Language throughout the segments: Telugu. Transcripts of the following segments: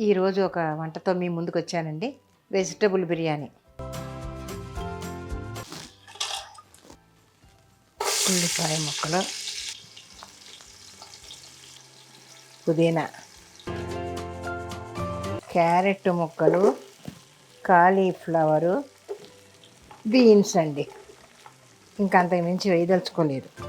ఈరోజు ఒక వంటతో మీ ముందుకు వచ్చానండి వెజిటబుల్ బిర్యానీ. ఉల్లిపాయ ముక్కలు. పుదీనా. క్యారెట్ ముక్కలు. కాలీఫ్లవరు. బీన్స్ అండి. ఇంకా అంతకు మించి వేయదలుచుకోలేదు.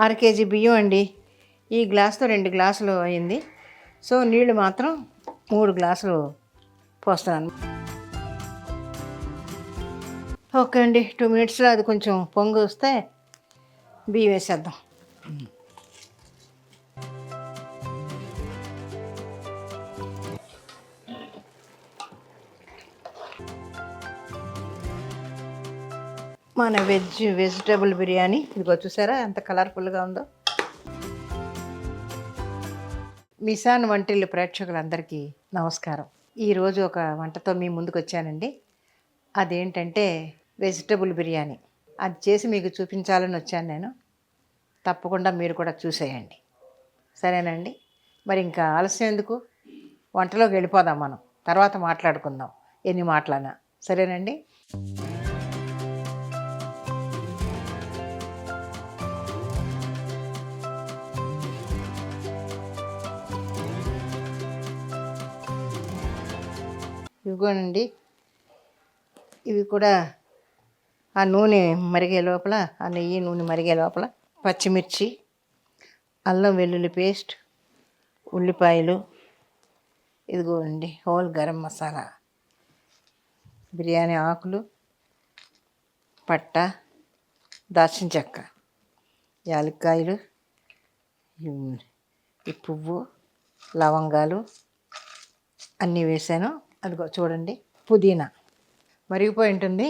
అర కేజీ బియ్యం అండి. ఈ గ్లాస్తో రెండు గ్లాసులు అయింది. సో నీళ్ళు మాత్రం మూడు గ్లాసులు పోస్తాను. ఓకే అండి టూ మినిట్స్లో అది కొంచెం పొంగు వస్తే బియ్యం వేసేద్దాం. మన వెజ్ వెజిటేబుల్ బిర్యానీ. ఇదిగో చూసారా ఎంత కలర్ఫుల్గా ఉందో? మిసాన్ వంటిల్లు ప్రేక్షకులందరికీ నమస్కారం. ఈరోజు ఒక వంటతో మీ ముందుకు వచ్చానండి అదేంటంటే వెజిటబుల్ బిర్యానీ. అది చేసి మీకు చూపించాలని వచ్చాను నేను. తప్పకుండా మీరు కూడా చూసేయండి. సరేనండి? మరి ఇంకా ఆలస్యం ఎందుకు? వంటలోకి వెళ్ళిపోదాం మనం. తర్వాత మాట్లాడుకుందాం. ఎన్ని మాటలన్నా సరేనండి? ఇవిగోనండి ఇవి కూడా ఆ నూనె మరిగే లోపల ఆ నెయ్యి నూనె మరిగే లోపల పచ్చిమిర్చి అల్లం వెల్లుల్లి పేస్ట్ ఉల్లిపాయలు ఇదిగోండి హోల్ గరం మసాలా బిర్యానీ ఆకులు పట్ట దాల్చిన చెక్క యాలక్కాయలు ఈ పువ్వు లవంగాలు అన్నీ వేసాను. అదిగో చూడండి పుదీనా. మరిగిపోయి ఉంటుంది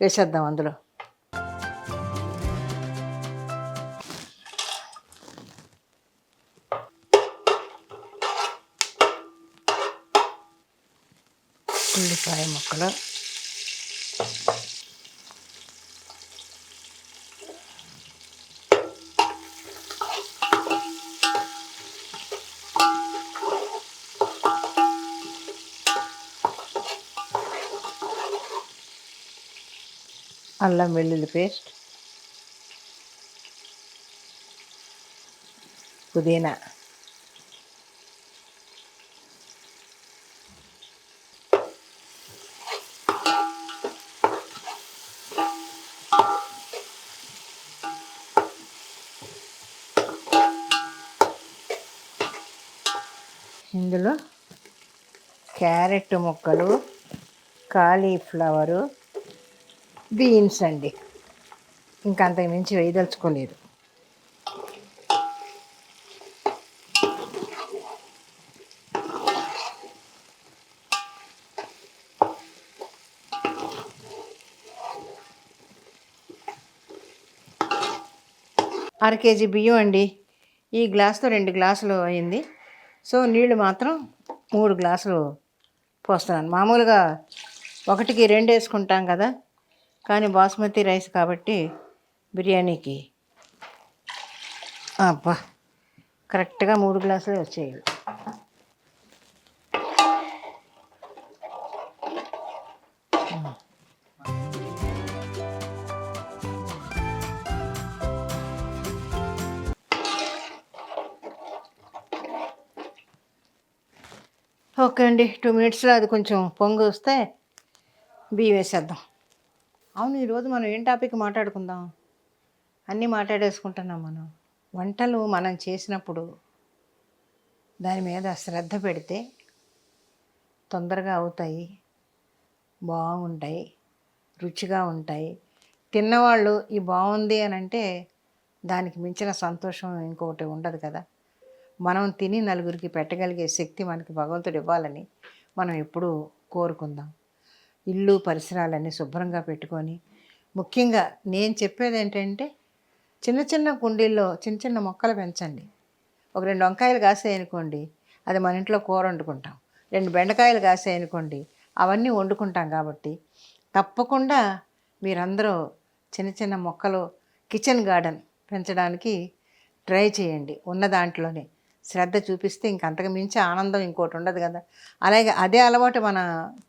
వేసేద్దాం అందులో. ఉల్లిపాయ ముక్కలు. అల్లం వెల్లుల్లి పేస్ట్ పుదీనా ఇందులో క్యారెట్ ముక్కలు కాలీఫ్లవరు బీన్స్ అండి. ఇంకా అంతకుమించి వేయదలుచుకోలేదు అర కేజీ బియ్యం అండి. ఈ గ్లాస్తో రెండు గ్లాసులు అయింది. సో నీళ్ళు మాత్రం మూడు గ్లాసులు పోస్తున్నాను మామూలుగా ఒకటికి రెండు వేసుకుంటాం కదా. కానీ బాస్మతి రైస్ కాబట్టి బిర్యానీకి. అబ్బా కరెక్ట్గా మూడు గ్లాసులే వచ్చాయి. ఓకే అండి టూ మినిట్స్లో అది కొంచెం పొంగు వస్తే బియ్యం వేసేద్దాం. అవును ఈరోజు మనం ఏం టాపిక్ మాట్లాడుకుందాం? అన్నీ మాట్లాడేసుకుంటున్నాం మనం. వంటలు మనం చేసినప్పుడు దాని మీద శ్రద్ధ పెడితే తొందరగా అవుతాయి బాగుంటాయి రుచిగా ఉంటాయి. తిన్నవాళ్ళు ఈ బాగుంది అని అంటే దానికి మించిన సంతోషం ఇంకొకటి ఉండదు కదా. మనం తిని నలుగురికి పెట్టగలిగే శక్తి మనకి భగవంతుడు ఇవ్వాలని మనం ఎప్పుడూ కోరుకుందాం. ఇల్లు పరిసరాలన్నీ శుభ్రంగా పెట్టుకొని ముఖ్యంగా నేను చెప్పేది ఏంటంటే చిన్న చిన్న కుండీల్లో చిన్న చిన్న మొక్కలు పెంచండి. ఒక రెండు వంకాయలు కాసాయనుకోండి అది మన ఇంట్లో కూర వండుకుంటాం. రెండు బెండకాయలు కాసాయనుకోండి అవన్నీ వండుకుంటాం కాబట్టి తప్పకుండా మీరందరూ చిన్న చిన్న మొక్కలు కిచెన్ గార్డెన్ పెంచడానికి ట్రై చేయండి. ఉన్న దాంట్లోనే శ్రద్ధ చూపిస్తే ఇంకంతకు మించి ఆనందం ఇంకోటి ఉండదు కదా. అలాగే అదే అలవాటు మన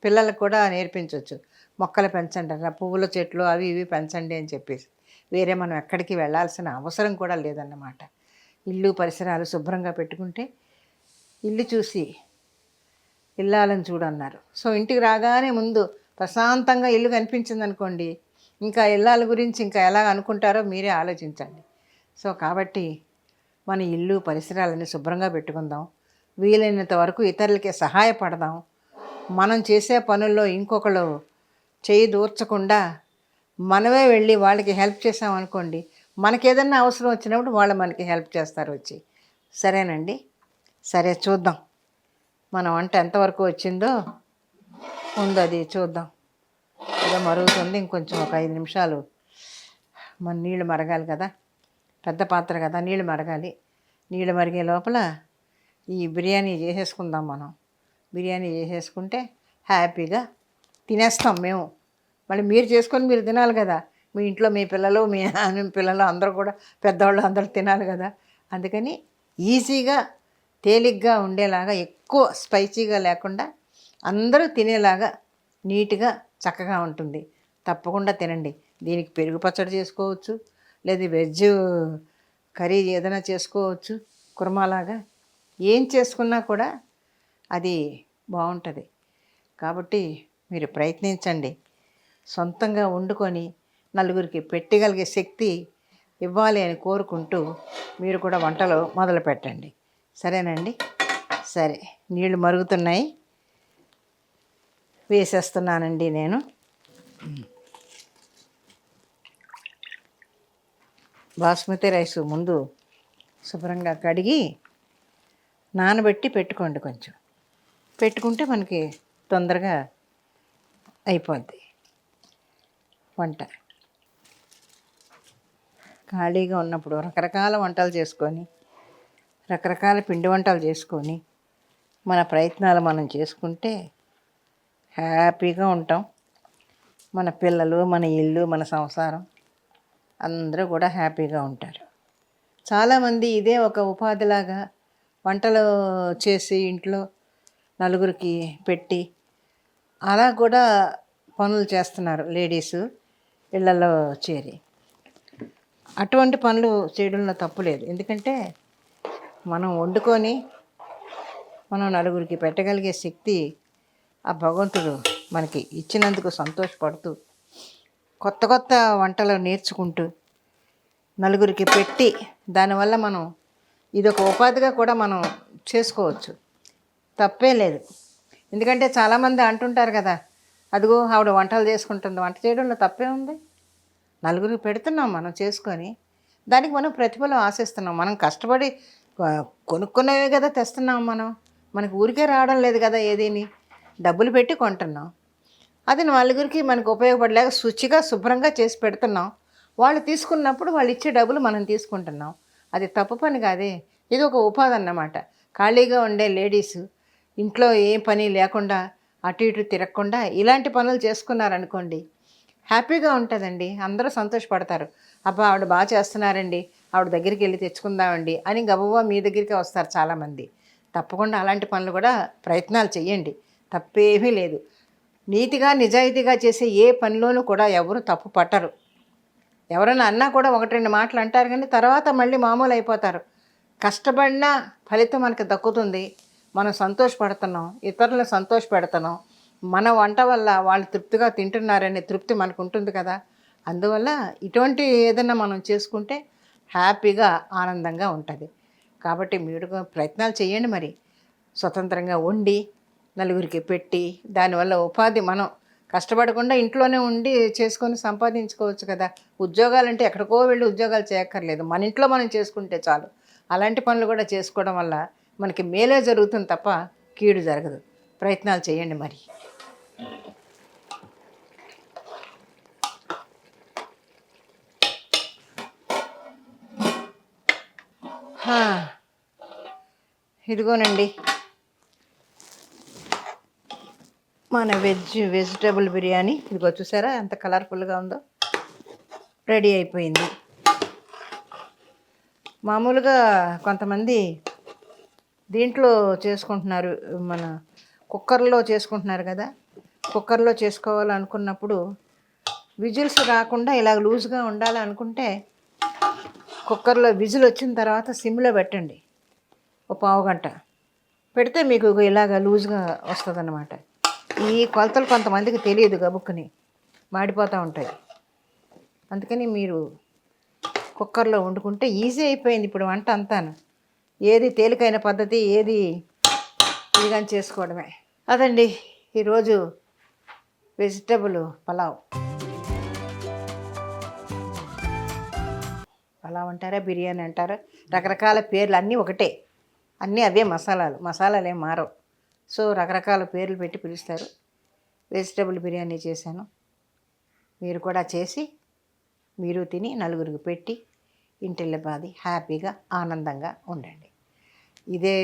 పిల్లలకు కూడా నేర్పించవచ్చు మొక్కలు పెంచండి అన్న పువ్వుల చెట్లు అవి ఇవి పెంచండి అని చెప్పేసి. వేరే మనం ఎక్కడికి వెళ్ళాల్సిన అవసరం కూడా లేదన్నమాట. ఇల్లు పరిసరాలు శుభ్రంగా పెట్టుకుంటే ఇల్లు చూసి ఇల్లాలని చూడన్నారు. సో ఇంటికి రాగానే ముందు ప్రశాంతంగా ఇల్లు కనిపించింది అనుకోండి ఇంకా ఇల్లాల గురించి ఇంకా ఎలా అనుకుంటారో మీరే ఆలోచించండి. సో కాబట్టి మన ఇల్లు పరిసరాలని శుభ్రంగా పెట్టుకుందాం. వీలైనంత వరకు ఇతరులకి సహాయపడదాం. మనం చేసే పనుల్లో ఇంకొకళ్ళు చేయి దూర్చకుండా మనమే వెళ్ళి వాళ్ళకి హెల్ప్ చేసాం అనుకోండి మనకి అవసరం వచ్చినప్పుడు వాళ్ళు మనకి హెల్ప్ చేస్తారు వచ్చి. సరేనండి? సరే చూద్దాం. మన వంట ఎంతవరకు వచ్చిందో ఉందో అది చూద్దాం. ఏదో మరుగుతుంది ఇంకొంచెం ఒక ఐదు నిమిషాలు. మన నీళ్ళు మరగాలి కదా? పెద్ద పాత్ర కదా నీళ్ళు మరగాలి. నీళ్ళు మరిగే లోపల ఈ బిర్యానీ చేసేసుకుందాం మనం. బిర్యానీ చేసేసుకుంటే హ్యాపీగా తినేస్తాం మేము. మళ్ళీ మీరు చేసుకొని మీరు తినాలి కదా. మీ ఇంట్లో మీ పిల్లలు మీ మీ పిల్లలు అందరూ కూడా పెద్దవాళ్ళు అందరూ తినాలి కదా. అందుకని ఈజీగా తేలిగ్గా ఉండేలాగా ఎక్కువ స్పైసీగా లేకుండా అందరూ తినేలాగా నీట్గా చక్కగా ఉంటుంది. తప్పకుండా తినండి. దీనికి పెరుగు పచ్చడి చేసుకోవచ్చు. లేదు వెజ్ కర్రీ ఏదైనా చేసుకోవచ్చు కుర్మాలాగా. ఏం చేసుకున్నా కూడా అది బాగుంటుంది. కాబట్టి మీరు ప్రయత్నించండి. సొంతంగా వండుకొని నలుగురికి పెట్టగలిగే శక్తి ఇవ్వాలి అని కోరుకుంటూ మీరు కూడా వంటలు మొదలు పెట్టండి. సరేనండి? సరే. నీళ్ళు మరుగుతున్నాయి. వేసేస్తున్నానండి నేను. బాస్మతి రైస్ ముందు శుభ్రంగా కడిగి నానబెట్టి పెట్టుకోండి కొంచెం. పెట్టుకుంటే మనకి తొందరగా అయిపోద్ది వంట. ఖాళీగా ఉన్నప్పుడు రకరకాల వంటలు చేసుకొని రకరకాల పిండి వంటలు చేసుకొని మన ప్రయత్నాలు మనం చేసుకుంటే హ్యాపీగా ఉంటాం. మన పిల్లలు మన ఇల్లు మన సంసారం అందరూ కూడా హ్యాపీగా ఉంటారు. చాలామంది ఇదే ఒక ఉపాధిలాగా వంటలు చేసి ఇంట్లో నలుగురికి పెట్టి అలా కూడా పనులు చేస్తున్నారు లేడీసు ఇళ్ళలో చేరి. అటువంటి పనులు చేయడంలో తప్పు లేదు. ఎందుకంటే మనం వండుకొని మనం నలుగురికి పెట్టగలిగే శక్తి ఆ భగవంతుడు మనకి ఇచ్చినందుకు సంతోషపడుతూ కొత్త కొత్త వంటలు నేర్చుకుంటూ నలుగురికి పెట్టి దానివల్ల మనం ఇదొక ఉపాధిగా కూడా మనం చేసుకోవచ్చు. తప్పే లేదు. ఎందుకంటే చాలామంది అంటుంటారు కదా అదిగో ఆవిడ వంటలు చేసుకుంటుంది వంట చేయడంలో తప్పే ఉంది. నలుగురికి పెడుతున్నాం మనం చేసుకొని దానికి మనం ప్రతిఫలం ఆశిస్తున్నాం. మనం కష్టపడి కొనుక్కునేవే కదా తెస్తున్నాం మనం. మనకు ఊరికే రావడం లేదు కదా ఏదీని. డబ్బులు పెట్టి కొంటున్నాం. అది నలుగురికి మనకు ఉపయోగపడలేక శుచిగా శుభ్రంగా చేసి పెడుతున్నాం. వాళ్ళు తీసుకున్నప్పుడు వాళ్ళు ఇచ్చే డబ్బులు మనం తీసుకుంటున్నాం. అది తప్పు పని కాదే. ఇది ఒక ఉపాధి అన్నమాట. ఖాళీగా ఉండే లేడీస్ ఇంట్లో ఏ పని లేకుండా అటు ఇటు తిరగకుండా ఇలాంటి పనులు చేసుకున్నారనుకోండి హ్యాపీగా ఉంటుందండి. అందరూ సంతోషపడతారు. అబ్బా ఆవిడ బాగా చేస్తున్నారండి. ఆవిడ దగ్గరికి వెళ్ళి తెచ్చుకుందామండి అని గబగబా మీ దగ్గరికి వస్తారు చాలామంది. తప్పకుండా అలాంటి పనులు కూడా ప్రయత్నాలు చేయండి తప్పేమీ లేదు. నీతిగా నిజాయితీగా చేసే ఏ పనిలోనూ కూడా ఎవరు తప్పు పట్టరు. ఎవరైనా అన్నా కూడా ఒకటి రెండు మాటలు అంటారు కానీ తర్వాత మళ్ళీ మామూలు అయిపోతారు. కష్టపడినా ఫలితం మనకి దక్కుతుంది. మనం సంతోషపడుతున్నాం. ఇతరులను సంతోషపెడుతున్నాం. మన వంట వల్ల వాళ్ళు తృప్తిగా తింటున్నారనే తృప్తి మనకు ఉంటుంది కదా. అందువల్ల ఇటువంటి ఏదైనా మనం చేసుకుంటే హ్యాపీగా ఆనందంగా ఉంటుంది. కాబట్టి మీరు కూడా ప్రయత్నాలు చేయండి మరి. స్వతంత్రంగా వండి నలుగురికి పెట్టి దానివల్ల ఉపాధి మనం కష్టపడకుండా ఇంట్లోనే ఉండి చేసుకొని సంపాదించుకోవచ్చు కదా. ఉద్యోగాలంటే ఎక్కడికో వెళ్ళి ఉద్యోగాలు చేయక్కర్లేదు. మన ఇంట్లో మనం చేసుకుంటే చాలు. అలాంటి పనులు కూడా చేసుకోవడం వల్ల మనకి మేలే జరుగుతుంది తప్ప కీడు జరగదు. ప్రయత్నాలు చేయండి మరి. ఇదిగోనండి. మన వెజ్ వెజిటేబుల్ బిర్యానీ. ఇదిగో చూసారా ఎంత కలర్ఫుల్గా ఉందో. రెడీ అయిపోయింది. మామూలుగా కొంతమంది దీంట్లో చేసుకుంటున్నారు మన కుక్కర్లో చేసుకుంటున్నారు కదా. కుక్కర్లో చేసుకోవాలనుకున్నప్పుడు విజిల్స్ రాకుండా ఇలా లూజ్గా ఉండాలనుకుంటే కుక్కర్లో విజిల్ వచ్చిన తర్వాత సిమ్లో పెట్టండి. ఒక పావు గంట. పెడితే మీకు ఇలాగ లూజ్గా వస్తుంది అన్నమాట ఈ కొలతలు కొంతమందికి తెలియదు గబుక్కుని. మాడిపోతూ ఉంటాయి. అందుకని మీరు కుక్కర్లో వండుకుంటే ఈజీ అయిపోయింది ఇప్పుడు వంట అంతాను. ఏది తేలికైన పద్ధతి ఏది ఇదిగా చేసుకోవడమే. అదండి ఈరోజు వెజిటబుల్ పలావ్. పలావ్ అంటారా బిర్యానీ అంటారా? రకరకాల పేర్లు అన్నీ ఒకటే. అన్నీ అవే మసాలాలు. మసాలాలు ఏం మారవు. సో రకరకాల పేర్లు పెట్టి పిలుస్తారు. వెజిటబుల్ బిర్యానీ చేశాను. మీరు కూడా చేసి మీరు తిని నలుగురికి పెట్టి ఇంటిల్లబాది హ్యాపీగా ఆనందంగా ఉండండి. ఇదే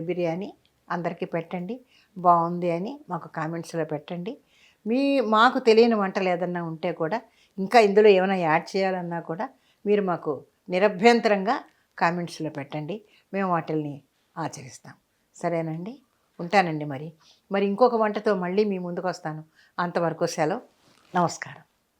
బిర్యానీ అందరికీ పెట్టండి. బాగుంది అని మాకు కామెంట్స్లో పెట్టండి. మీ మాకు తెలియని వంటలు ఏదన్నా ఉంటే కూడా ఇంకా ఇందులో ఏమైనా యాడ్ చేయాలన్నా కూడా మీరు మాకు నిరభ్యంతరంగా కామెంట్స్లో పెట్టండి. మేము వాటిల్ని ఆచరిస్తాం. సరేనండి? ఉంటానండి మరి. మరి ఇంకొక వంటతో మళ్ళీ మీ ముందుకు వస్తాను అంతవరకు సెలవు. నమస్కారం.